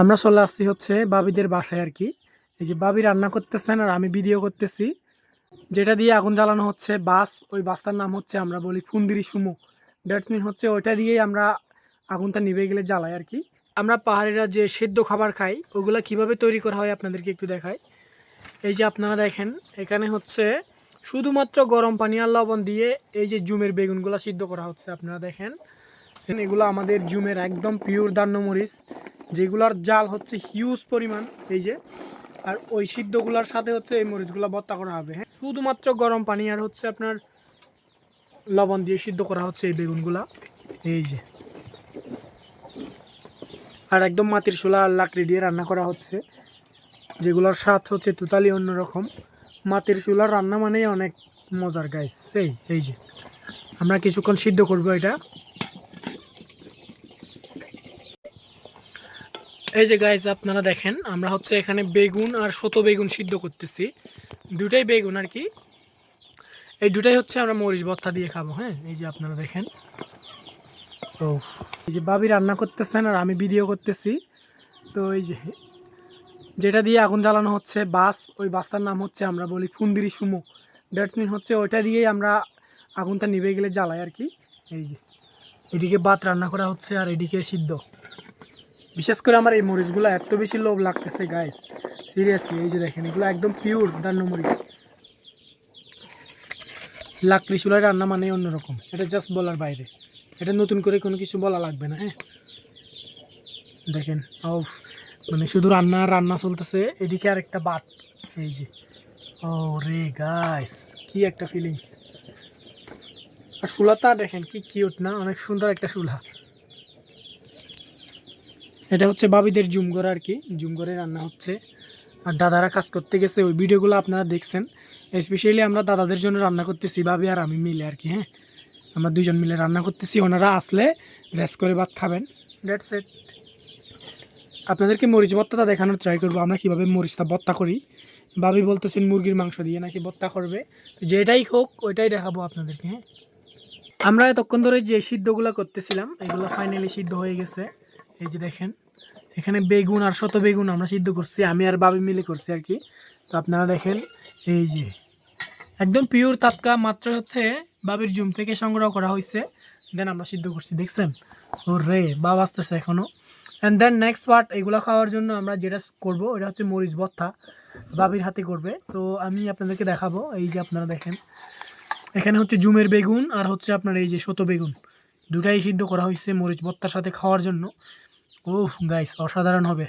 আমরা চলে আসছি হচ্ছে বাবিদের বাসায় আর কি। এই যে বাবি রান্না করতেছেন আর আমি ভিডিও করতেছি। যেটা দিয়ে আগুন জ্বালানো হচ্ছে, বাস, ওই বাসটার নাম হচ্ছে আমরা বলি ফুন্দিরি সুমো। দ্যাটস মিন হচ্ছে ওইটা দিয়েই আমরা আগুনটা নিভে গেলে জ্বালাই আর কি। আমরা পাহাড়িরা যে সেদ্ধ খাবার খাই, ওগুলা কীভাবে তৈরি করা হয় আপনাদেরকে একটু দেখাই। এই যে আপনারা দেখেন, এখানে হচ্ছে শুধুমাত্র গরম পানি আর লবণ দিয়ে এই যে জুমের বেগুনগুলো সিদ্ধ করা হচ্ছে, আপনারা দেখেন। এগুলো আমাদের জুমের একদম পিওর দান্নমরিচ যেগুলার জাল হচ্ছে হিউজ পরিমাণ, এই যে। আর ওই সিদ্ধগুলার সাথে হচ্ছে এই মরিচগুলো ভর্তা করা হবে হ্যাঁ। শুধুমাত্র গরম পানি আর হচ্ছে আপনার লবণ দিয়ে সিদ্ধ করা হচ্ছে এই বেগুনগুলা, এই যে। আর একদম মাটির শোলা আর লাকড়ি দিয়ে রান্না করা হচ্ছে, যেগুলোর স্বাদ হচ্ছে টোটালি অন্যরকম। মাটির চুলার রান্না মানেই অনেক মজার গাইস সেই এই যে। আমরা কিছুক্ষণ সিদ্ধ করব এটা। এই যে গাইজ আপনারা দেখেন, আমরা হচ্ছে এখানে বেগুন আর শত বেগুন সিদ্ধ করতেছি। দুটাই বেগুন আর কি। এই দুটাই হচ্ছে আমরা মরিচ ভর্তা দিয়ে খাব হ্যাঁ? এই যে আপনারা দেখেন। ও এই যে বাবি রান্না করতেছেন আর আমি ভিডিও করতেছি। তো এই যে, যেটা দিয়ে আগুন জ্বালানো হচ্ছে, বাস, ওই বাসটার নাম হচ্ছে আমরা বলি ফুন্দিরি সুমো। দ্যাটস মিন হচ্ছে ওইটা দিয়েই আমরা আগুনটা নিভে গেলে জ্বালাই আর কি। এই যে, এদিকে ভাত রান্না করা হচ্ছে আর এদিকে সিদ্ধ। বিশেষ করে আমার এই মরিচগুলো এত বেশি লোভ লাগতেছে গাইস সিরিয়াসলি এই যে দেখেন, এগুলো একদম পিওর দান্ন মরিচ। লাকড়ি চুলায় রান্না মানে অন্যরকম, এটা জাস্ট বলার বাইরে। এটা নতুন করে কোনো কিছু বলা লাগবে না হ্যাঁ? দেখেন ও মানে শুধু রান্না রান্না চলতেছে, এদিকে আর একটা বাত এই যে। ও রে গাইস কি একটা ফিলিংস আর চুলাটা দেখেন, কি কিউট না? অনেক সুন্দর একটা চুলা। এটা হচ্ছে বাবিদের জুমগড় আর কি। জুমগড়ে রান্না হচ্ছে। আর দাদারা কাজ করতে গেছে, ওই ভিডিওগুলো আপনারা দেখছেন। স্পেশালি আমরা দাদাদের জন্য রান্না করতেছি ভাবি আর আমি মিলে আর কি হ্যাঁ? আমরা দুজন মিলে রান্না করতেছি, ওনারা আসলে রেস্ট করে ভাত খাবেন। ডেট সেট আপনাদেরকে মরিচ ভর্তাটা দেখানোর ট্রাই করব, আমরা কীভাবে মরিচটা ভর্তা করি। ভাবি বলতেছেন মুরগির মাংস দিয়ে নাকি ভর্তা করবে। তো যেটাই হোক, ওইটাই দেখাবো আপনাদেরকে হ্যাঁ? আমরা এতক্ষণ ধরে যে সিদ্ধগুলো করতেছিলাম, এগুলো ফাইনালি সিদ্ধ হয়ে গেছে। এই যে দেখেন, এখানে বেগুন আর শত বেগুন আমরা সিদ্ধ করছি, আমি আর বাবি মিলে করছি আর কি। তো আপনারা দেখেন, এই যে একদম পিওর তাৎকা মাত্র হচ্ছে বাবির জুম থেকে সংগ্রহ করা হয়েছে। দেন আমরা সিদ্ধ করছি, দেখছেন? ও রে বাব আসতেছে এখনও অ্যান্ড দেন নেক্সট পার্ট এগুলো খাওয়ার জন্য আমরা যেটা করব এটা হচ্ছে মরিচ ভর্তা বাবির হাতে করবে। তো আমি আপনাদেরকে দেখাবো, এই যে আপনারা দেখেন। এখানে হচ্ছে জুমের বেগুন আর হচ্ছে আপনার এই যে শত বেগুন। দুটাই সিদ্ধ করা হয়েছে মরিচ ভর্তার সাথে খাওয়ার জন্য। ও গাইস অসাধারণ হবে।